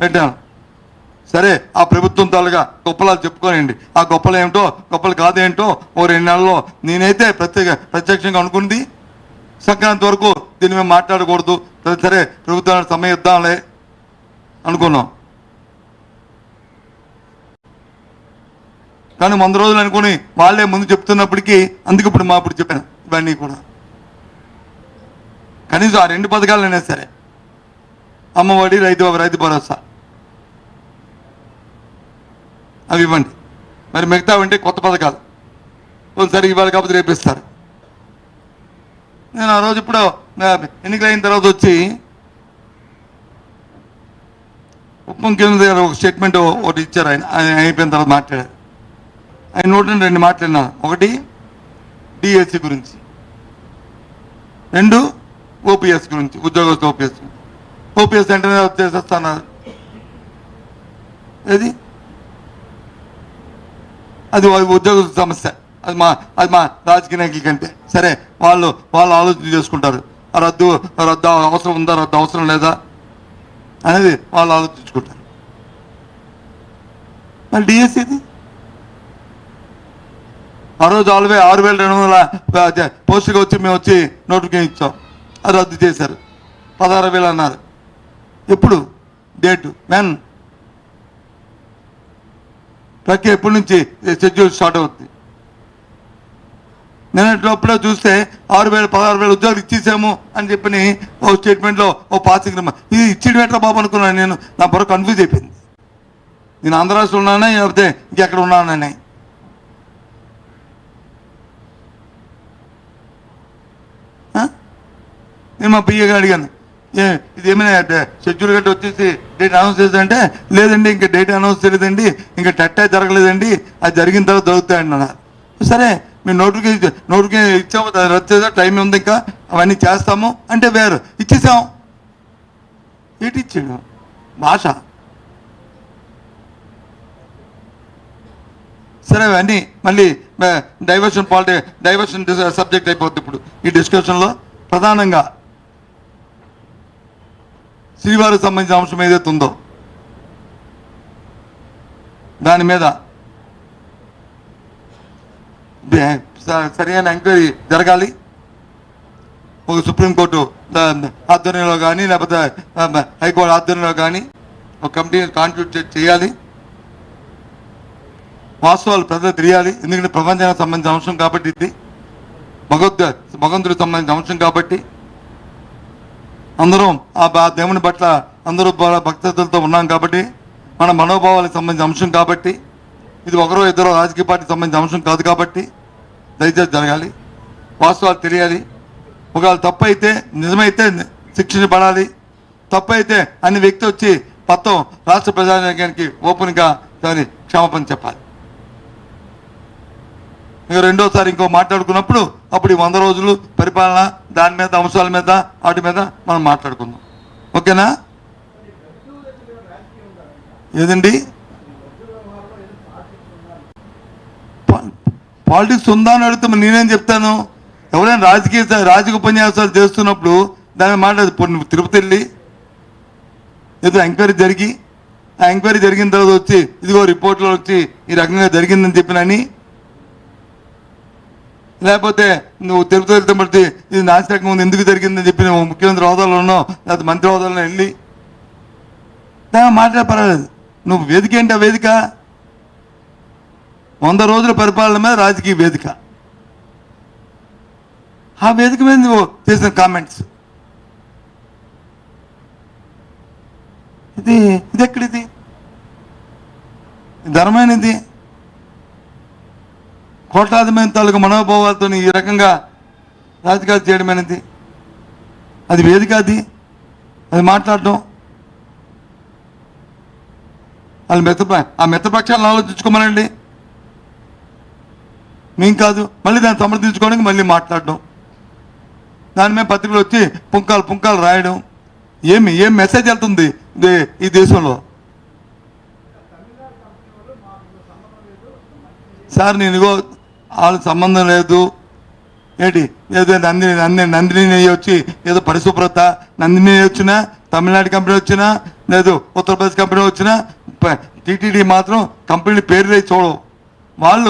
పెట్టాను సరే ఆ ప్రభుత్వం తాలుగా గొప్పలా చెప్పుకోనండి ఆ గొప్పలు ఏమిటో గొప్పలు కాదేంటో ఓ రెండు నెలల్లో నేనైతే ప్రత్యేక ప్రత్యక్షంగా అనుకుంది. సంక్రాంతి వరకు దీని మేము మాట్లాడకూడదు. సరే ప్రభుత్వానికి సమయం ఇద్దాంలే అనుకున్నాం. కానీ వంద రోజులు అనుకుని వాళ్ళే ముందు చెప్తున్నప్పటికీ అందుకు ఇప్పుడు మా ఇప్పుడు చెప్పాను. ఇవన్నీ కూడా. కనీసం ఆ రెండు పథకాలైనా సరే. అమ్మఒడి రైతు రైతు భరోసా. అవి ఇవ్వండి. మరి మిగతా ఉంటే కొత్త పథకాలు. ఒకసారి ఇవాళ కాకపోతే రేపిస్తారు. నేను ఆ రోజు ఇప్పుడు ఎన్నికలైన తర్వాత వచ్చి ఉప ముఖ్యమంత్రి గారు ఒక స్టేట్మెంట్ ఒకటి ఇచ్చారు. ఆయన ఆయన అయిపోయిన తర్వాత మాట్లాడారు. ఆయన నూట నుండి రెండు మాట్లాడినా ఒకటి డిఎస్సి గురించి. రెండు ఓపీఎస్ గురించి ఉద్యోగస్తు ఓపీఎస్ ఓపీఎస్ వెంటనే చేసేస్తున్నారు ఏది? అది ఉద్యోగుల ఉద్యోగ సమస్య. అది మా అది మా రాజకీయ నాయకుల కంటే. సరే వాళ్ళు వాళ్ళు ఆలోచన చేసుకుంటారు. ఆ రద్దు రద్దు అవసరం ఉందా రద్దు అవసరం లేదా అనేది వాళ్ళు ఆలోచించుకుంటారు. మరి డిఎస్సిది ఆ రోజు ఆల్వే ఆరు వేల రెండు వందల ఆ, పోస్టుగా వచ్చి మేము వచ్చి నోటిఫికేషన్ ఇచ్చాం. అది రద్దు చేశారు. పదహారు వేలు అన్నారు. ఎప్పుడు? డేట్ వెన్ ప్రక్రియ ఎప్పటి నుంచి షెడ్యూల్ స్టార్ట్ అవుతుంది నిన్నటిలోపల చూస్తే ఆరు వేల పదహారు వేలు ఉద్యోగాలు ఇచ్చేసాము అని చెప్పని ఓ స్టేట్మెంట్లో ఓ పాసింగ్ నెంబర్ ఇది ఇచ్చేది బాబు అనుకున్నాను నేను. నా బుర్ర కన్ఫ్యూజ్ అయిపోయింది. నేను ఆంధ్ర రాష్ట్రంలో ఉన్నానా? లేకపోతే ఇంకెక్కడ ఉన్నానని నేను మా పియ్యగా అడిగాను. ఏ ఇది ఏమైనా షెడ్యూల్ గట్టి వచ్చేసి డేట్ అనౌన్స్ చేస్తుందంటే లేదండి ఇంకా డేట్ అనౌన్స్ చేయలేదండి ఇంకా టట్టా జరగలేదండి అది జరిగిన తర్వాత జరుగుతాయండి అన్నారు సరే మేము నోటిఫికేషన్ నోటిఫికేషన్ ఇచ్చాము అది రద్దు టైం ఉంది ఇంకా అవన్నీ చేస్తాము అంటే వేరు ఇచ్చేసాం. ఏంటి ఇచ్చాడు? భాష. సరే అవన్నీ మళ్ళీ డైవర్షన్ పాలిటీ డైవర్షన్ సబ్జెక్ట్ అయిపోద్ది ఇప్పుడు ఈ డిస్కషన్లో ప్రధానంగా. శ్రీవారికి సంబంధించిన అంశం ఏదైతే ఉందో దాని మీద సరైన ఎంక్వైరీ జరగాలి. ఒక సుప్రీంకోర్టు ఆధ్వర్యంలో కానీ లేకపోతే హైకోర్టు ఆధ్వర్యంలో కానీ ఒక కమిటీని కాన్స్టిట్యూట్ చేయాలి. వాస్తవాలు ప్రజలు తెలియాలి. ఎందుకంటే ప్రపంచానికి సంబంధించిన అంశం కాబట్టి ఇది. భగవద్ భగవంతుడికి సంబంధించిన అంశం కాబట్టి అందరం ఆ బా- దేవుని పట్ల అందరూ బ- ఉన్నాం కాబట్టి మన మనోభావాలకు సంబంధించిన అంశం కాబట్టి ఇది ఒకరో ఇద్దరు రాజకీయ పార్టీకి సంబంధించిన అంశం కాదు కాబట్టి దయచేసి జరగాలి. వాస్తవాలు తెలియాలి. ఒకవేళ తప్పు అయితే నిజమైతే శిక్షించబడాలి తప్పు అయితే అన్ని వ్యక్తి వచ్చి మొత్తం రాష్ట్ర ప్రజానికానికి ఓపెన్గా దాని క్షమాపణ చెప్పాలి. రెండోసారి ఇంకో మాట్లాడుకున్నప్పుడు అప్పుడు ఈ వంద రోజులు పరిపాలన దాని మీద అంశాల మీద వాటి మీద మనం మాట్లాడుకుందాం. ఓకేనా? ఏదండి? పాలిటిక్స్ ఉందా అని అడిగితే నేనేం చెప్తాను? ఎవరైనా రాజకీయ రాజకీయ ఉపన్యాసాలు చేస్తున్నప్పుడు దాని మాట్లాడదు తిరుపతి వెళ్ళి ఏదో ఎంక్వైరీ జరిగి ఆ ఎంక్వైరీ జరిగిన తర్వాత వచ్చి ఇదిగో రిపోర్ట్లో వచ్చి ఈ రకంగా జరిగిందని చెప్పినని లేకపోతే నువ్వు తిరుపతి వెళ్తే బట్టి ఇది నాశనకం ఉంది ఎందుకు జరిగిందని చెప్పి నువ్వు ముఖ్యమంత్రి హోదాలో ఉన్నావు లేకపోతే మంత్రి హోదాలో వెళ్ళి. దాని మాట్లాడే పర్వాలేదు. నువ్వు వేదిక ఏంటి ఆ వేదిక? వంద రోజుల పరిపాలన మీద రాజకీయ వేదిక. ఆ వేదిక మీద నువ్వు చేసిన కామెంట్స్ ఇది ఇది ఎక్కడిది? ధర్మైనది కోట్లాది మంది తాలూకు మనోభావాలతో ఈ రకంగా రాజకీయాలు చేయడం అనేది అది వేదిక అది. అది మాట్లాడటం వాళ్ళు మిత్ర ఆ మిత్రపక్షాలను ఆలోచించుకోమనండి. మేం కాదు మళ్ళీ దాన్ని సమర్థించుకోవడానికి మళ్ళీ మాట్లాడడం. దాని మీద పత్రికలు వచ్చి పుంకాలు పుంకాలు రాయడం. ఏమి ఏం మెసేజ్ వెళ్తుంది ఈ దేశంలో? సార్ నేను ఇగో వాళ్ళ సంబంధం లేదు. ఏంటి? ఏదో నందిని నందిని నందిని వచ్చి ఏదో పరిశుభ్రత నందిని వచ్చినా తమిళనాడు కంపెనీ వచ్చినా లేదు ఉత్తరప్రదేశ్ కంపెనీ వచ్చినా టీటీడీ మాత్రం కంపెనీ పేరు చూడవు వాళ్ళు